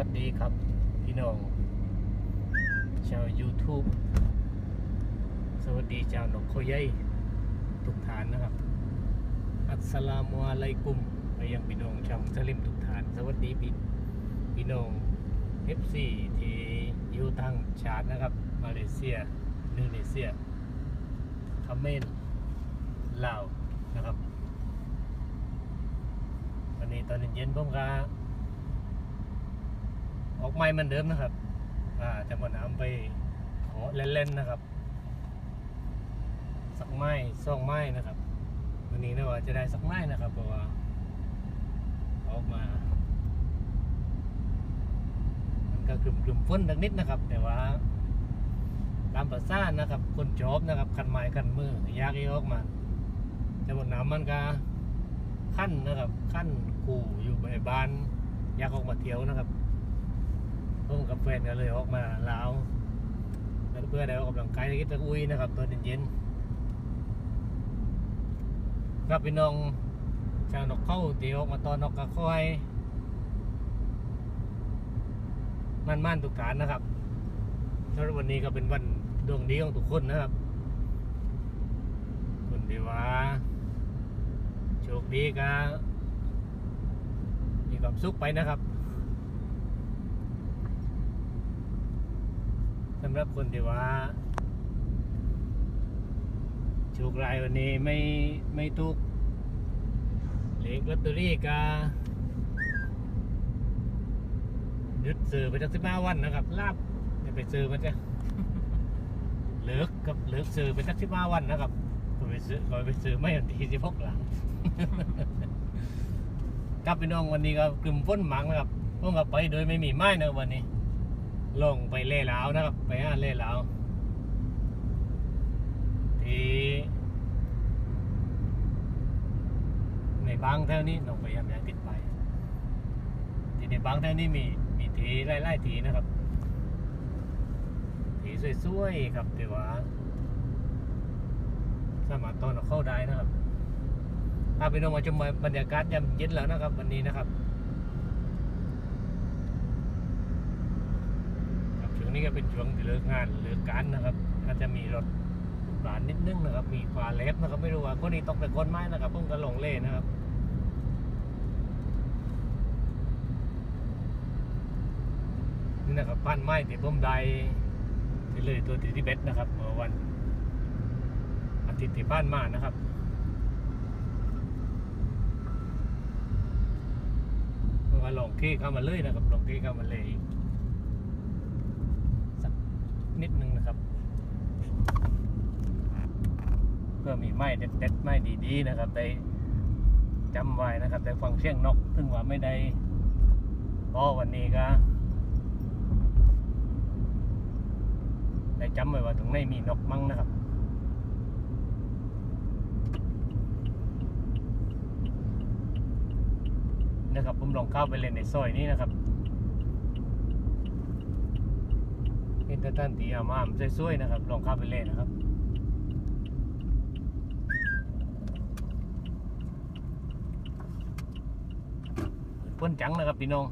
วัสดีครับ พี่น้อง ชาว YouTube สวัสดีชาวนกโคยัยทุกฐานนะครับ อัสลามุอะลัยกุมไปยังพี่น้องชาวมุสลิมทุกฐาน สวัสดีพี่พี่น้อง FC ที่อยู่ทางชาตินะครับ มาเลเซียนูวเนเซียคาเมนลาวนะครับ วันนี้ตอนเย็นๆผมก็ ออกไม้เหมือนเดิมนะครับ อ่าจะมาน้ำไปขอเล่นๆนะครับ สักไม้สองไม้นะครับ วันนี้นะว่าจะได้สักไม้นะครับเพราะว่าออกมา มันก็กลุ่มกลุ่มๆฝนนิดนิดๆนะครับ แต่ว่าตามภาษานนะครับ คนจอบนะครับคันไม้คันมือยากให้ออกมาแต่บนน้ำมันก็ขั้นนะครับขั้นกูอยู่ในบ้าน อยากออกมาเที่ยวนะครับ ผมกับแฟนก็เลยออกมาลาวแล้วเพื่อได้ออกกำลังกายกินตะอุ้ยนะครับตอนเย็นๆครับพี่น้องชาวนกเข้าตีออกมาตอนนกกระคอยมั่นมั่นๆทุกฐานนะครับแล้ววันนี้ก็เป็นวันดวงดีของทุกคนนะครับคนที่ว่าโชคดีก็มีความสุขไปนะครับสำหรับคนที่ว่าโชคร้ายวันนี้ไม่ไม่ถูกเลขลอตเตอรี่ก็ยึดซื้อไปจากสิบห้าวันนะครับลาบไปซื้อมันจ้ะเลือกกับเลือกซื้อไปจากสิบห้าวันนะครับก็ไปซื้อก็ไปซื้อไม่ทันทีสิพกหลังครับพี่น้องวันนี้ก็กลุ่มฝนหมังนะครับพวกเราไปโดยไม่มีไม้นะวันนี้ ลงไปเล่ลาวนะครับ ไปหาเล่ลาวทีในบางแถวนี้น้องพยายามอย่าติดไปทีในบางแถวนี้มีมีทีไล่ๆทีนะครับทีสวยๆครับแต่ว่า สามารถตอนเอาเข้าได้นะครับถ้าไปน้องมาชมบรรยากาศยามเย็นแล้วนะครับ วันนี้นะครับครับช่วง นี้ก็เป็นช่วงที่เลิกงานเลิกการนะครับอาจจะมีรถร้านนิดนึงนะครับ มีฟ้าเล็บนะครับ ไม่รู้ว่าคนนี้ตกแต่คนไม้นะครับเพิ่งก็ลงเล่นนะครับนี่นะครับปั้นไม้ที่ผมได้ที่เลยตัวที่ที่เบ็ดนะครับเมื่อวันอาทิตย์ที่ผ่านมานะครับเมื่อวานลองเคเข้ามาเลยนะครับลองเคเข้ามาเลย นิดนึงนะครับเพื่อมีไม้เด็ดๆไม้ดีๆนะครับได้จำไว้นะครับได้ฟังเสียงนกซึ่งว่าไม่ได้เพราะวันนี้ก็ได้จำไว้ว่าตรงไหนมีนกมั่งนะครับนะครับผมลองเข้าไปเล่นในซอยนี้นะครับ เห็นต่ท่านตีอามามสวยๆนะครับ ลองเข้าไปเล่นนะครับเพื่อนจังนะครับพี่น้อง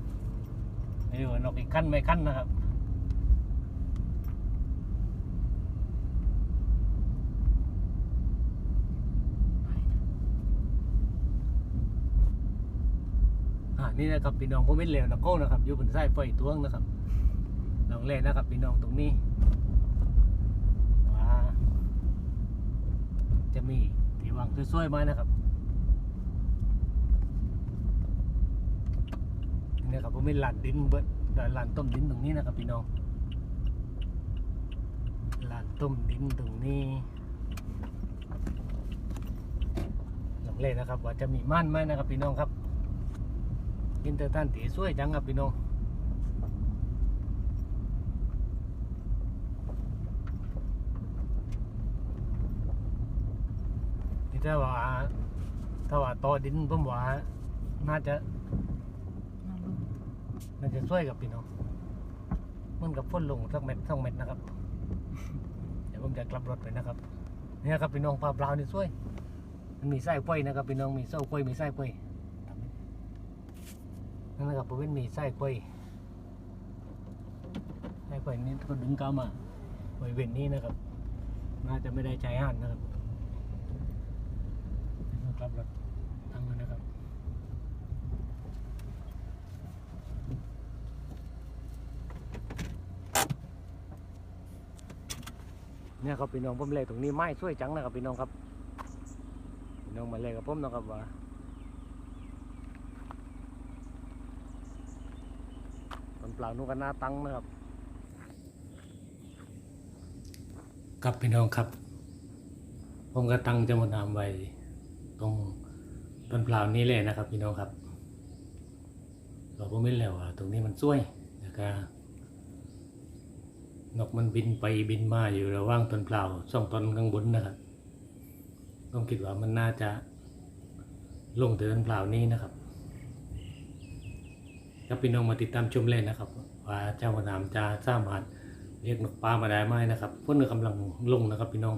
นี่ว่านกอีกขั้นไม่ขั้นนะครับอ่านี่นะครับพี่น้องผมเป็นเหลวนะโก้นะครับ อยู่บนสายไฟตวงนะครับ ลองเล่นนะครับพี่น้องตรงนี้ว่าจะมีที่วางสวยๆไหมนะครับนี่ครับผมเป็นลานดินเบิดลานต้มดินตรงนี้นะครับพี่น้องลานต้มดินตรงนี้ลองเล่นนะครับ ว่าจะมีม่านไหมนะครับพี่น้องครับกินแต่ท่านตีสวยจังครับพี่น้อง นี่ว่าถ้าว่าต่อดินผมว่าน่าจะน่าจะช่วยกับพี่น้องมันกับฝนลงสักเม็ดสองเม็ดนะครับ เดี๋ยวผมจะกลับรถไปนะครับเนี่ยครับพี่น้องปลาเปล่านี่ช่วย มันมีไส้กล้วยนะครับพี่น้องมีเส้ากล้วยมีไส้กล้วยนั่นนะครับผมเป็นมีไส้กล้วยไส้กล้วยนี่ก็ดึงเข้ามาบริเวณนี้นะครับ น่าจะไม่ได้ใช้หันนนะครับรถตั้งแล้วนะครับ เนี่ยครับพี่น้องผมเลยตรงนี้ไม้ช่วยจังนะครับพี่น้องครับพี่น้องมาเลยกับผมนะครับว่าต้นเปล่านุกันหน้าตั้งนะครับครับพี่น้องครับ ผมก็ตั้งจะหมดน้ำไว้ตรงต้นเปล่านี้เลยนะครับ พี่น้องครับเราผมไม่แล้วว่าตรงนี้มันช่วยแล้วก็ นกมันบินไปบินมาอยู่ระหว่างต้นเปล่าสองต้นข้างบนนะครับต้องคิดว่ามันน่าจะลงถึงต้นเปล่านี้นะครับก็พี่น้องมาติดตามชมเล่นนะครับ ว่าเจ้าวนามจะสามารถเรียกนกปลามาได้ไหมนะครับพวกนกกำลังลงนะครับพี่น้อง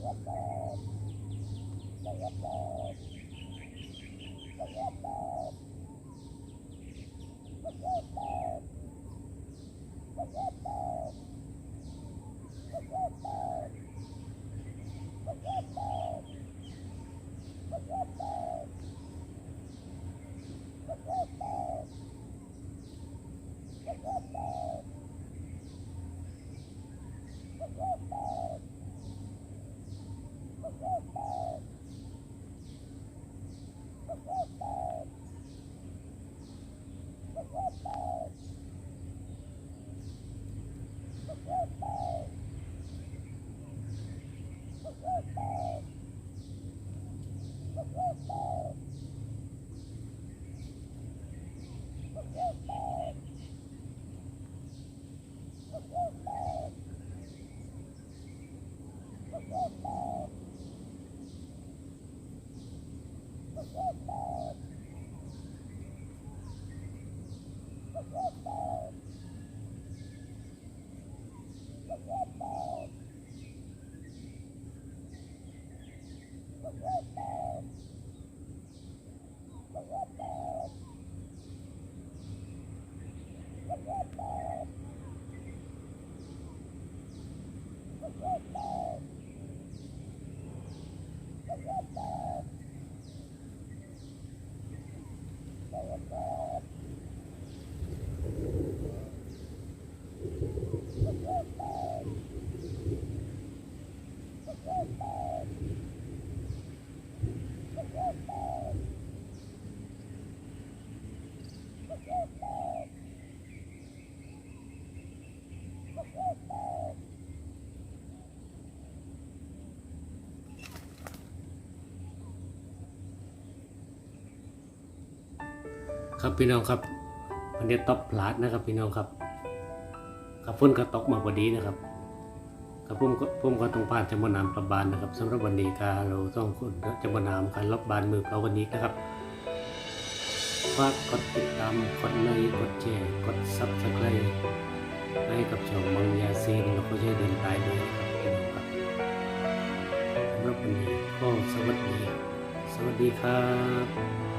ค ครับพี่น้องครับวันนี้ตบพลาดนะครับพี่น้องครับกับฝนก็ตกมาพอดีนะครับกับผมก็ผมก็ต้องพาจำนามกลับานนะครับสำหรับวันนี้การเราต้องคนจำนามการรับบานมือเราวันนี้นะครับฝากกดติดตามกดไลค์กดแชร์กดซับสไครต์ให้กับช่องมังยาซีนแล้วก็ช่วยเดินตายด้วยนะครับพี่น้องครับสำหรับวันนี้ก็สวัสดี สวัสดีครับ